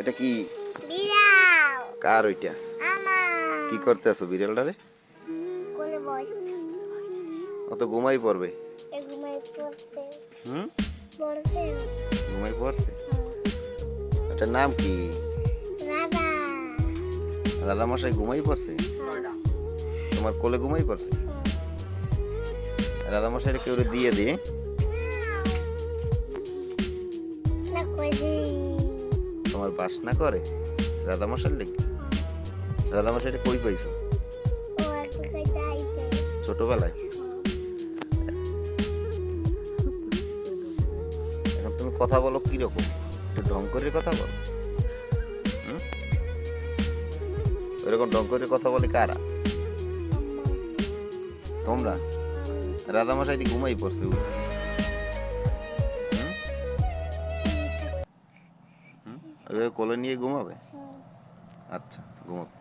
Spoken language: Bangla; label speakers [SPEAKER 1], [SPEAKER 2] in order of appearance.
[SPEAKER 1] এটা কি?
[SPEAKER 2] বিড়াল।
[SPEAKER 1] কার ওইটা?
[SPEAKER 2] আমার।
[SPEAKER 1] কি করতে আছো বিড়ালটারে?
[SPEAKER 2] কোলে বস।
[SPEAKER 1] অত ঘুমাই পড়বে।
[SPEAKER 2] এ ঘুমাই পড়তে।
[SPEAKER 1] হুম?
[SPEAKER 2] পড়তে।
[SPEAKER 1] ঘুমাই পড়ছে? এটার নাম কি?
[SPEAKER 2] রাধা।
[SPEAKER 1] রাধা মশাই ঘুমাই পড়ছে? তোমার কোলে ঘুমাই পড়ছে? রাধা মশাইরে কেউ দিয়ে দে।
[SPEAKER 2] না কই দি
[SPEAKER 1] তোমার বাসনা করে? রাধা মশাই লেগে। রাধা মশাইটা কই পাইছো? ছোটবেলায়? এখন তুমি কথা বলো কীরকম? একটু ঢং করে কথা বলো? এরকম ঢং করে কথা বলে কারা? তোমরা? রাধা মশাই দিয়ে ঘুমাই পড়ছে। কোলে নিয়ে ঘুমাবে? আচ্ছা ঘুমাক।